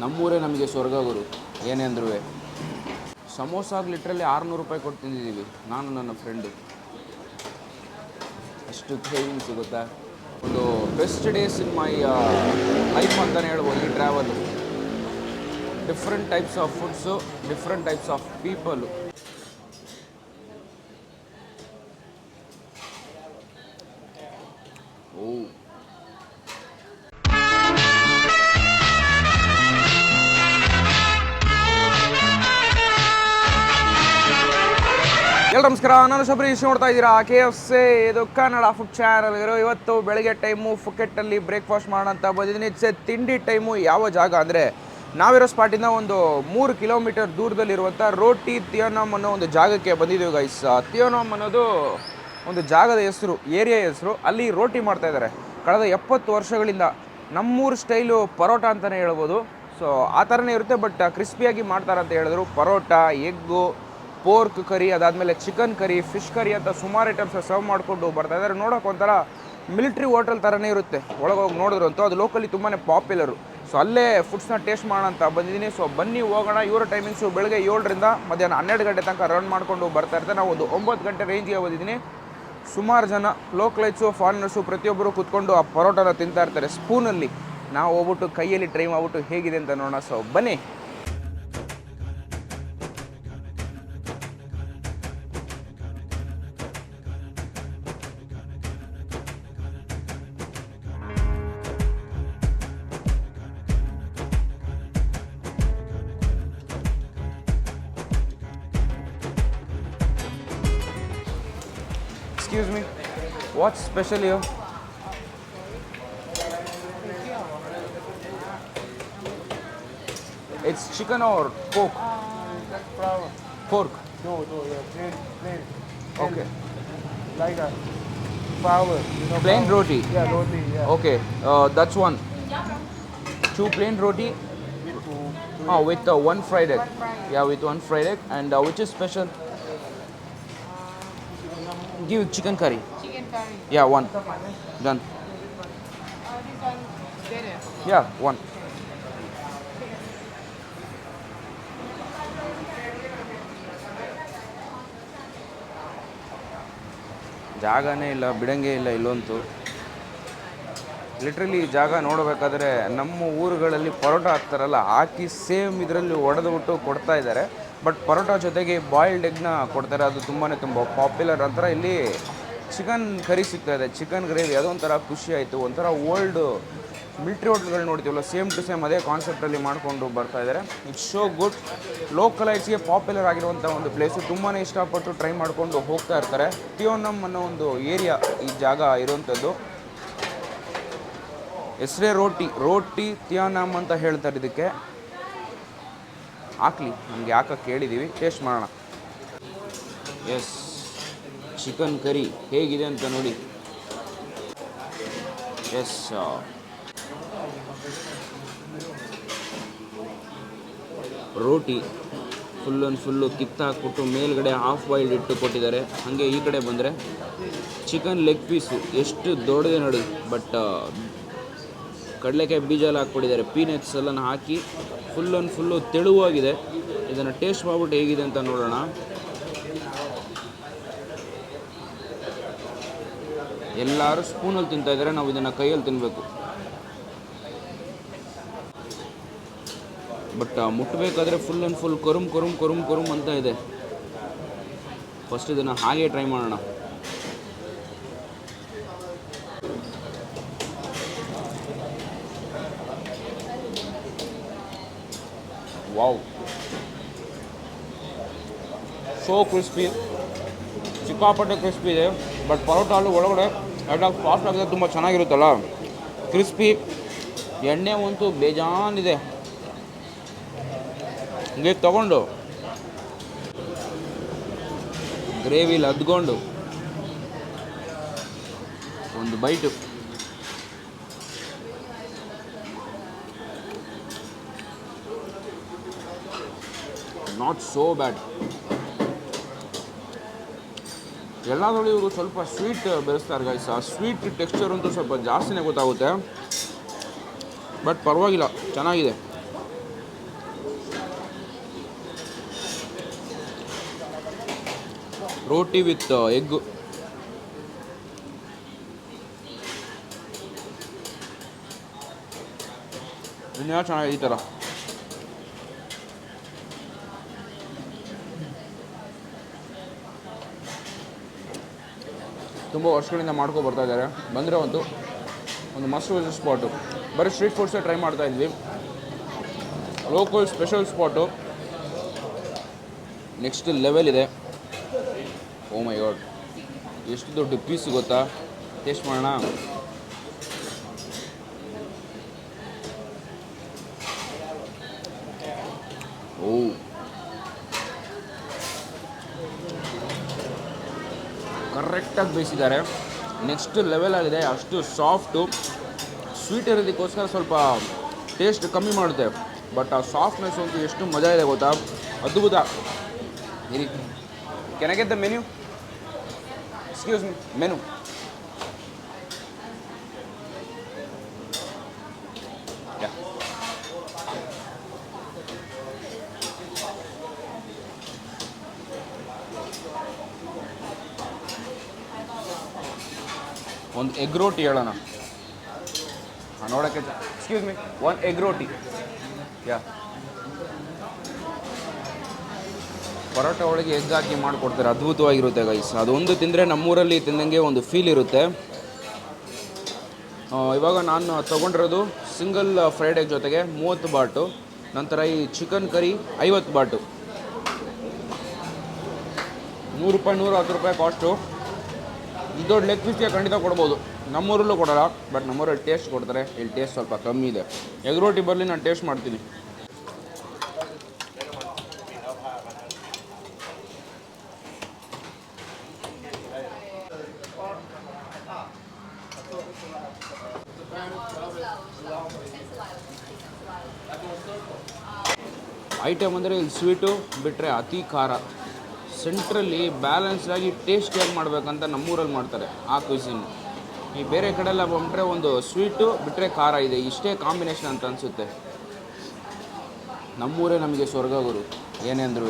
ನಮ್ಮೂರೇ ನಮಗೆ ಸ್ವರ್ಗ ಗುರು, ಏನೇ ಅಂದ್ರೂ ಸಮೋಸಾಗ ಲಿಟ್ರಲ್ಲಿ ಆರುನೂರು ರೂಪಾಯಿ ಕೊಟ್ಟು ತಿಂದಿದ್ದೀವಿ, ನಾನು ನನ್ನ ಫ್ರೆಂಡು ಅಷ್ಟು ಸೇವಿಂಗ್ ಸಿಗುತ್ತಾ ಒಂದು best days in my life ಅಂತಲೇ ಹೇಳ್ಬೋದು ಈ travel different types of foods different types of people ನಮಸ್ಕಾರ ನಾನು ಶಬರೀಶ್ ನೋಡ್ತಾ ಇದ್ದೀರಾ? ಕೆ ಎಫ್ ಸಿ ಇದು ಕನ್ನಡ ಫುಡ್ ಚಾನಲ್ ಇರೋ ಇವತ್ತು ಬೆಳಗ್ಗೆ ಟೈಮು ಫುಕೆಟ್ಟಲ್ಲಿ ಬ್ರೇಕ್ಫಾಸ್ಟ್ ಮಾಡೋಂಥ ಬಂದಿದ್ದೀನಿ. ಇಟ್ಸ್ ಎ ತಿಂಡಿ ಟೈಮು ಯಾವ ಜಾಗ ಅಂದರೆ ನಾವಿರೋ ಸ್ಪಾಟಿಂದ ಒಂದು ಮೂರು ಕಿಲೋಮೀಟರ್ ದೂರದಲ್ಲಿರುವಂಥ ರೋಟಿ ತಿಯೋನಮ್ ಅನ್ನೋ ಒಂದು ಜಾಗಕ್ಕೆ ಬಂದಿದ್ದೀವಿ ಗೈಸ್ ತಿಯೋನಮ್ ಅನ್ನೋದು ಒಂದು ಜಾಗದ ಹೆಸರು ಏರಿಯಾ ಹೆಸರು. ಅಲ್ಲಿ ರೋಟಿ ಮಾಡ್ತಾ ಇದ್ದಾರೆ. ಕಳೆದ ಎಪ್ಪತ್ತು ವರ್ಷಗಳಿಂದ ನಮ್ಮೂರು ಸ್ಟೈಲು ಪರೋಟ ಅಂತಲೇ ಹೇಳ್ಬೋದು. ಸೊ ಆ ಥರನೇ ಇರುತ್ತೆ ಬಟ್ ಕ್ರಿಸ್ಪಿಯಾಗಿ ಮಾಡ್ತಾರೆ ಅಂತ ಹೇಳಿದ್ರು. ಪರೋಟ, ಎಗ್ಗು ಪೋರ್ಕ್ ಕರಿ, ಅದಾದಮೇಲೆ ಚಿಕನ್ ಕರಿ, ಫಿಶ್ ಕರಿ ಅಂತ ಸುಮಾರು ಐಟಮ್ಸ್ ಸರ್ವ್ ಮಾಡಿಕೊಂಡು ಬರ್ತಾ ಇದ್ದಾರೆ ನೋಡೋಕೆ ಒಂಥರ ಮಿಲಿಟ್ರಿ ಹೋಟೆಲ್ ಥರನೇ ಇರುತ್ತೆ. ಒಳಗೋಗಿ ನೋಡಿದ್ರು ಅಂತೂ ಅದು ಲೋಕಲಿ ತುಂಬಾ ಪಾಪ್ಯುಲರು ಸೊ ಅಲ್ಲೇ ಫುಡ್ಸ್ನ ಟೇಸ್ಟ್ ಮಾಡೋಣ ಅಂತ ಬಂದಿದ್ದೀನಿ. ಸೊ ಬನ್ನಿ ಹೋಗೋಣ. ಇವರ ಟೈಮಿಂಗ್ಸು ಬೆಳಗ್ಗೆ ಏಳರಿಂದ ಮಧ್ಯಾಹ್ನ ಹನ್ನೆರಡು ಗಂಟೆ ತನಕ ರನ್ ಮಾಡಿಕೊಂಡು ಬರ್ತಾ ಇರ್ತಾರೆ. ನಾವು ಒಂದು ಒಂಬತ್ತು ಗಂಟೆ ರೇಂಜ್ಗೆ ಬಂದಿದ್ದೀನಿ ಸುಮಾರು ಜನ ಲೋಕಲೈಟ್ಸು ಫಾರಿನರ್ಸು ಪ್ರತಿಯೊಬ್ಬರು ಕೂತ್ಕೊಂಡು ಆ ಪರೋಟನ ತಿಂತಾ ಇರ್ತಾರೆ ಸ್ಪೂನಲ್ಲಿ ನಾವು ಹೋಗ್ಬಿಟ್ಟು ಕೈಯಲ್ಲಿ ಟ್ರೈ ಮಾಡ್ಬಿಟ್ಟು ಹೇಗಿದೆ ಅಂತ ನೋಡೋಣ. ಸೊ ಬನ್ನಿ. Excuse me, what's special here? It's chicken or pork? Flour. Pork. No, no, yeah, plain, plain. Okay. Like a flour, you know. Plain flour. roti. Yeah, roti, yeah. Okay, uh, that's one. Two plain roti. With two, two Oh, with uh, one fried egg. Yeah, with one fried egg. And uh, which is special? Give chicken curry. Chicken curry. Yeah, one. Done. Uh, this one better. Yeah, one. ಜಾಗನೇ ಇಲ್ಲ ಬಿಡಂಗೇ ಇಲ್ಲ ಇಲ್ಲಂತೂ literally ಜಾಗ ನೋಡಬೇಕಾದ್ರೆ ನಮ್ಮ ಊರುಗಳಲ್ಲಿ ಪರೋಟ ಹಾಕ್ತಾರಲ್ಲ ಹಾಕಿ same ಇದರಲ್ಲಿ ಹೊಡೆದ್ಬಿಟ್ಟು ಕೊಡ್ತಾ ಇದ್ದಾರೆ ಬಟ್ ಪರೋಟ ಜೊತೆಗೆ ಬಾಯ್ಲ್ಡ್ ಎಗ್ನ ಕೊಡ್ತಾರೆ. ಅದು ತುಂಬಾ ತುಂಬ ಪಾಪ್ಯುಲರ್. ಅಂತರ ಇಲ್ಲಿ ಚಿಕನ್ ಕರಿ ಸಿಗ್ತಾ ಇದೆ. ಚಿಕನ್ ಗ್ರೇವಿ, ಅದೊಂಥರ ಖುಷಿ ಆಯಿತು. ಒಂಥರ ಓಲ್ಡ್ ಮಿಲ್ಟ್ರಿ ಹೋಟ್ಲ್ಗಳು ನೋಡ್ತೀವಲ್ಲ, ಸೇಮ್ ಟು ಸೇಮ್ ಅದೇ ಕಾನ್ಸೆಪ್ಟಲ್ಲಿ ಮಾಡಿಕೊಂಡು ಬರ್ತಾ ಇದ್ದಾರೆ ಇಟ್ಸ್ ಶೋ ಗುಡ್ ಲೋಕಲೈಟ್ಸ್ಗೆ ಪಾಪ್ಯುಲರ್ ಆಗಿರುವಂಥ ಒಂದು ಪ್ಲೇಸು ತುಂಬಾ ಇಷ್ಟಪಟ್ಟು ಟ್ರೈ ಮಾಡಿಕೊಂಡು ಹೋಗ್ತಾ ಇರ್ತಾರೆ. ಟಿಯೋನಮ್ ಅನ್ನೋ ಒಂದು ಏರಿಯಾ ಈ ಜಾಗ ಇರುವಂಥದ್ದು. ಹೆಸರೇ ರೋಟಿ ರೋಟಿ ತಿಯೋನಮ್ ಅಂತ ಹೇಳ್ತಾರೆ ಇದಕ್ಕೆ. ಹಾಕ್ಲಿ. ನಮ್ಗೆ ಯಾಕೆ ಕೇಳಿದ್ದೀವಿ ಟೇಸ್ಟ್ ಮಾಡೋಣ. ಎಸ್ ಚಿಕನ್ ಕರಿ ಹೇಗಿದೆ ಅಂತ ನೋಡಿ. Yes roti full and full ಕಿತ್ತಾಕ್ಬಿಟ್ಟು ಮೇಲ್ಗಡೆ ಹಾಫ್ ಬಾಯ್ಲ್ಡ್ ಇಟ್ಟು ಕೊಟ್ಟಿದ್ದಾರೆ. ಹಾಗೆ ಈ ಕಡೆ ಬಂದರೆ ಚಿಕನ್ ಲೆಗ್ ಪೀಸು ಎಷ್ಟು ದೊಡ್ಡದೆ ನೋಡಿ ಬಟ್ ಕಡಲೆಕಾಯಿ ಬೀಜ ಎಲ್ಲ ಹಾಕ್ಬಿಟ್ಟಿದ್ದಾರೆ. ಪೀನಟ್ಸ್ ಎಲ್ಲ ಹಾಕಿ ಫುಲ್ ಆ್ಯಂಡ್ ಫುಲ್ಲು ತೆಳುವಾಗಿದೆ. ಇದನ್ನು ಟೇಸ್ಟ್ ಮಾಡ್ಬಿಟ್ಟು ಹೇಗಿದೆ ಅಂತ ನೋಡೋಣ. ಎಲ್ಲರೂ ಸ್ಪೂನಲ್ಲಿ ತಿಂತಾ ಇದ್ದಾರೆ, ನಾವು ಇದನ್ನು ಕೈಯಲ್ಲಿ ತಿನ್ನಬೇಕು ಬಟ್ ಮುಟ್ಟಬೇಕಾದ್ರೆ ಫುಲ್ ಆ್ಯಂಡ್ ಫುಲ್ ಕರುಮ್ ಕರುಮ್ ಕರುಮ್ ಕರುಮ್ ಅಂತ ಇದೆ. ಫಸ್ಟ್ ಇದನ್ನು ಹಾಗೆ ಟ್ರೈ ಮಾಡೋಣ. ವಾವ್ ಸೋ ಕ್ರಿಸ್ಪಿ ಸಿಕ್ಕಾಪಟ್ಟೆ ಕ್ರಿಸ್ಪಿ ಇದೆ. ಬಟ್ ಪರೋಟ ಒಳಗಡೆ ಒಳಗಡೆ ಎಲ್ಲ ಸಾಫ್ಟ್ ಆಗಿದೆ. ತುಂಬ ಚೆನ್ನಾಗಿರುತ್ತಲ್ಲ. ಕ್ರಿಸ್ಪಿ ಎಣ್ಣೆ ಅಂತೂ ಬೇಜಾನಿದೆ. ಹಂಗೆ ತಗೊಂಡು. ಗ್ರೇವಿಲಿ ಹದ್ಕೊಂಡು ಒಂದು ಬೈಟು ನಾಟ್ ಸೋ ಬ್ಯಾಡ್ ಎಲ್ಲದರಲ್ಲೂ ಇವರು ಸ್ವಲ್ಪ ಸ್ವೀಟ್ ಬೆರೆಸ್ತಾರೆ ಗಾಯ್ಸ್ ಆ ಸ್ವೀಟ್ ಟೆಕ್ಸ್ಚರ್ ಅಂತೂ ಸ್ವಲ್ಪ ಜಾಸ್ತಿನೇ ಗೊತ್ತಾಗುತ್ತೆ. ಬಟ್ ಪರವಾಗಿಲ್ಲ, ಚೆನ್ನಾಗಿದೆ. ರೋಟಿ ವಿತ್ ಎಗ್ ಇನ್ಯಾವ ಚೆನ್ನಾಗಿದೆ ಈ ಥರ ತುಂಬ ವರ್ಷಗಳಿಂದ ಮಾಡ್ಕೊ ಬರ್ತಾ ಇದ್ದಾರೆ. ಬಂದರೆ ಒಂದು ಒಂದು ಮಸ್ತ್ ಸ್ಪಾಟು ಬರೀ ಸ್ಟ್ರೀಟ್ ಫುಡ್ಸೇ ಟ್ರೈ ಮಾಡ್ತಾ ಇದ್ವಿ. Local special spot next level ಇದೆ. ಓ ಮೈ ಗಾಡ್ ಎಷ್ಟು ದೊಡ್ಡ ಪೀಸ್ ಗೊತ್ತಾ? ಟೇಸ್ಟ್ ಮಾಡೋಣ. ಓ ಕರೆಕ್ಟಾಗಿ ಬೇಯಿಸಿದ್ದಾರೆ. ನೆಕ್ಸ್ಟ್ ಲೆವೆಲ್ ಆಗಿದೆ. ಅಷ್ಟು ಸಾಫ್ಟು ಸ್ವೀಟ್ ಇರೋದಕ್ಕೋಸ್ಕರ ಸ್ವಲ್ಪ ಟೇಸ್ಟ್ ಕಮ್ಮಿ ಮಾಡುತ್ತೆ. ಬಟ್ ಆ ಸಾಫ್ಟ್ನೆಸ್ ಅಂತೂ ಎಷ್ಟು ಮಜಾ ಇದೆ ಗೊತ್ತಾ? ಅದ್ಭುತ. ಇರಿ. ಕೆನಗೆದ್ದ I the menu excuse me menu ಒಂದು ಎಗ್ ರೋಟಿ ಹೇಳೋಣ. ನೋಡೋಕ್ಕೆ excuse me one egg roti yeah parotta ಒಳಗೆ ಎಗ್ ಹಾಕಿ ಮಾಡಿಕೊಡ್ತಾರೆ, ಅದ್ಭುತವಾಗಿರುತ್ತೆ ಗೈಸ್ ಅದೊಂದು ತಿಂದರೆ ನಮ್ಮೂರಲ್ಲಿ ತಿಂದಂಗೆ ಒಂದು ಫೀಲ್ ಇರುತ್ತೆ. ಇವಾಗ ನಾನು ತೊಗೊಂಡಿರೋದು ಸಿಂಗಲ್ ಫ್ರೈಡ್ ಎಗ್ ಜೊತೆಗೆ ಮೂವತ್ತು ಬಾಟು, ನಂತರ ಈ ಚಿಕನ್ ಕರಿ ಐವತ್ತು ಬಾಟು. ನೂರು ರೂಪಾಯಿ ನೂರ ಹತ್ತು ರೂಪಾಯಿ ಕಾಸ್ಟು ದೊಡ್ಡ ಲೆಗ್ ಪೀಸ್ಗೆ ಖಂಡಿತ ಕೊಡ್ಬೋದು. ನಮ್ಮೂರಲ್ಲೂ ಕೊಡಲ್ಲ ಬಟ್ ನಮ್ಮೂರಲ್ಲಿ ಟೇಸ್ಟ್ ಕೊಡ್ತಾರೆ. ಇಲ್ಲಿ ಟೇಸ್ಟ್ ಸ್ವಲ್ಪ ಕಮ್ಮಿ ಇದೆ. ಎಗ್ ರೋಟಿ ಬರಲಿ ನಾನು ಟೇಸ್ಟ್ ಮಾಡ್ತೀನಿ. ಐಟಮ್ ಅಂದರೆ ಇಲ್ಲಿ ಸ್ವೀಟು ಬಿಟ್ಟರೆ ಅತಿ ಖಾರ. ಸೆಂಟ್ರಲ್ಲಿ ಬ್ಯಾಲೆನ್ಸ್ಡ್ ಆಗಿ ಟೇಸ್ಟ್ ಹೇಗೆ ಮಾಡಬೇಕಂತ ನಮ್ಮೂರಲ್ಲಿ ಮಾಡ್ತಾರೆ ಆ ಕ್ವಿಸಿನ್ ಈ ಬೇರೆ ಕಡೆ ಎಲ್ಲ ಬಂದರೆ ಒಂದು ಸ್ವೀಟು ಬಿಟ್ಟರೆ ಖಾರ ಇದೆ. ಇಷ್ಟೇ ಕಾಂಬಿನೇಷನ್ ಅಂತ ಅನಿಸುತ್ತೆ. ನಮ್ಮೂರೇ ನಮಗೆ ಸ್ವರ್ಗ ಗುರು. ಏನೇ ಅಂದ್ರೂ.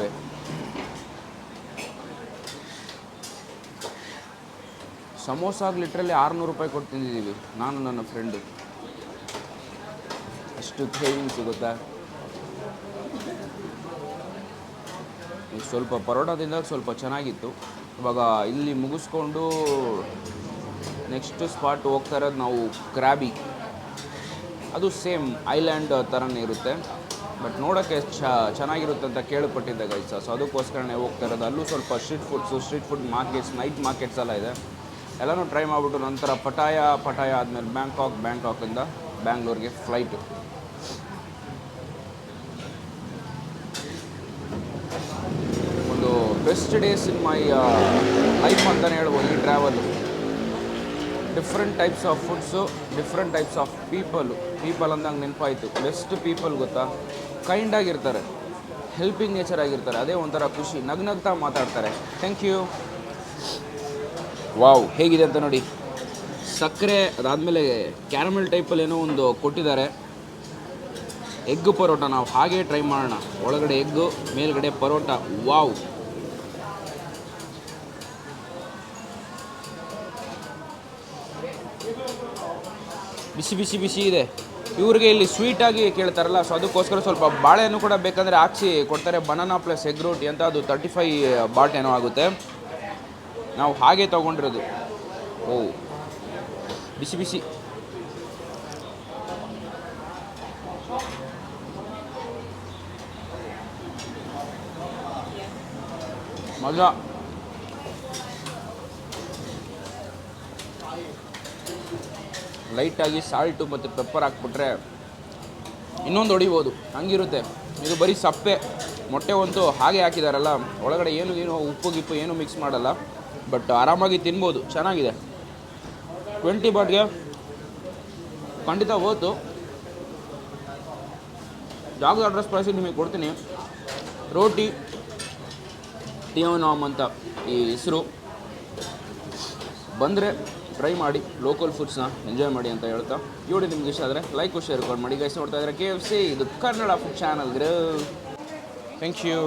ಸಮೋಸಾಗ ಲಿಟ್ರಲ್ಲಿ ಆರುನೂರು ರೂಪಾಯಿ ಕೊಟ್ಟು ತಿಂದಿದ್ದೀವಿ ನಾನು ನನ್ನ ಫ್ರೆಂಡು ಅಷ್ಟು ಕ್ರೇವಿಂಗ್ ಸಿಗುತ್ತಾ ಸ್ವಲ್ಪ ಪರೋಟ ತಿಂದಾಗ ಸ್ವಲ್ಪ ಚೆನ್ನಾಗಿತ್ತು. ಇವಾಗ ಇಲ್ಲಿ ಮುಗಿಸ್ಕೊಂಡು ನೆಕ್ಸ್ಟ್ ಸ್ಪಾಟ್ ಹೋಗ್ತಾ ಇರೋದು ನಾವು ಕ್ರ್ಯಾಬಿ ಅದು ಸೇಮ್ ಐಲ್ಯಾಂಡ್ ಥರನೇ ಇರುತ್ತೆ. ಬಟ್ ನೋಡೋಕ್ಕೆ ಚ, ಚೆನ್ನಾಗಿರುತ್ತೆ ಅಂತ ಕೇಳಿಪಟ್ಟಿದ್ದೆ ಗೈಸ ಸೊ ಅದಕ್ಕೋಸ್ಕರನೇ ಹೋಗ್ತಾ ಇರೋದು. ಅಲ್ಲೂ ಸ್ವಲ್ಪ street foods street food markets night markets ಎಲ್ಲ ಇದೆ. ಎಲ್ಲನೂ ಟ್ರೈ ಮಾಡಿಬಿಟ್ಟು ನಂತರ ಪಟಾಯ ಪಟಾಯ ಆದಮೇಲೆ ಬ್ಯಾಂಕಾಕ್ ಬ್ಯಾಂಕಾಕಿಂದ ಬ್ಯಾಂಗ್ಳೂರಿಗೆ ಫ್ಲೈಟು ಒಂದು best days in my life ಅಂತಲೇ ಹೇಳ್ಬೋದು, ಈ travel different types of foods different types of people people ಅಂದಂಗೆ ನೆನಪಾಯಿತು. ಬೆಸ್ಟ್ ಪೀಪಲ್ ಗೊತ್ತಾ? ಕೈಂಡ್ ಆಗಿರ್ತಾರೆ. ಹೆಲ್ಪಿಂಗ್ ನೇಚರ್ ಆಗಿರ್ತಾರೆ. ಅದೇ ಒಂಥರ ಖುಷಿ. ನಗ್ನಗ್ತಾ ಮಾತಾಡ್ತಾರೆ. ಥ್ಯಾಂಕ್ ಯು ವಾವ್ ಹೇಗಿದೆ ಅಂತ ನೋಡಿ. ಸಕ್ಕರೆ ಅದಾದಮೇಲೆ ಕ್ಯಾರಮೆಲ್ ಟೈಪಲ್ಲಿ ಏನೋ ಒಂದು ಕೊಟ್ಟಿದ್ದಾರೆ. ಎಗ್ ಪರೋಟ ನಾವು ಹಾಗೆ ಟ್ರೈ ಮಾಡೋಣ. ಒಳಗಡೆ ಎಗ್ಗು ಮೇಲ್ಗಡೆ ಪರೋಟ. ವಾವ್ ಬಿಸಿ ಬಿಸಿ ಬಿಸಿ ಇದೆ. ಇವ್ರಿಗೆ ಇಲ್ಲಿ ಸ್ವೀಟಾಗಿ ಕೇಳ್ತಾರಲ್ಲ ಸೊ ಅದಕ್ಕೋಸ್ಕರ ಸ್ವಲ್ಪ ಬಾಳೆಹಣ್ಣು ಕೂಡ ಬೇಕಂದರೆ ಹಾಕ್ಸಿ ಕೊಡ್ತಾರೆ. ಬನಾನಾ ಪ್ಲಸ್ ಎಗ್ ರೋಟಿ ಅಂತ ಅದು ತರ್ಟಿ ಫೈ ಬಾಟ್ ಏನೋ ಆಗುತ್ತೆ. ನಾವು ಹಾಗೆ ತೊಗೊಂಡಿರೋದು. ಓ, ಬಿಸಿ ಬಿಸಿ. ಮಜಾ. ಲೈಟಾಗಿ ಸಾಲ್ಟು ಮತ್ತು ಪೆಪ್ಪರ್ ಹಾಕ್ಬಿಟ್ರೆ ಇನ್ನೊಂದು ಹೊಡಿಬೋದು. ಹಂಗಿರುತ್ತೆ. ಇದು ಬರೀ ಸಪ್ಪೆ. ಮೊಟ್ಟೆ ಒಂದು ಹಾಗೆ ಹಾಕಿದಾರಲ್ಲ. ಒಳಗಡೆ ಏನು ಏನು ಉಪ್ಪು ಗಿಪ್ಪು ಏನು ಮಿಕ್ಸ್ ಮಾಡಲ್ಲ. ಬಟ್ ಆರಾಮಾಗಿ ತಿನ್ಬೋದು. ಚೆನ್ನಾಗಿದೆ. ಟ್ವೆಂಟಿ ಬಾಟ್ಗೆ ಖಂಡಿತ ಹೋತು ಜಾಗದ ಅಡ್ರೆಸ್ ಪ್ರೈಸ್ ನಿಮಗೆ ಕೊಡ್ತೀನಿ. ರೋಟಿ ಟಿಯೋನಾಮ್ ಅಂತ ಈ ಹೆಸರು. ಬಂದರೆ ಟ್ರೈ ಮಾಡಿ ಲೋಕಲ್ ಫುಡ್ಸ್ನ ಎಂಜಾಯ್ ಮಾಡಿ ಅಂತ ಹೇಳ್ತಾ ನೋಡಿ ನಿಮ್ಗೆ ಇಷ್ಟ ಆದರೆ ಲೈಕ್ ಶೇರ್ ರೆಕಾರ್ಡ್ ಮಾಡಿ ಗೈಸ್ ನೋಡ್ತಾ ಇದ್ದಾರೆ ಕೆ ಎಫ್ ಸಿ ಇದು Kannada food channel thank you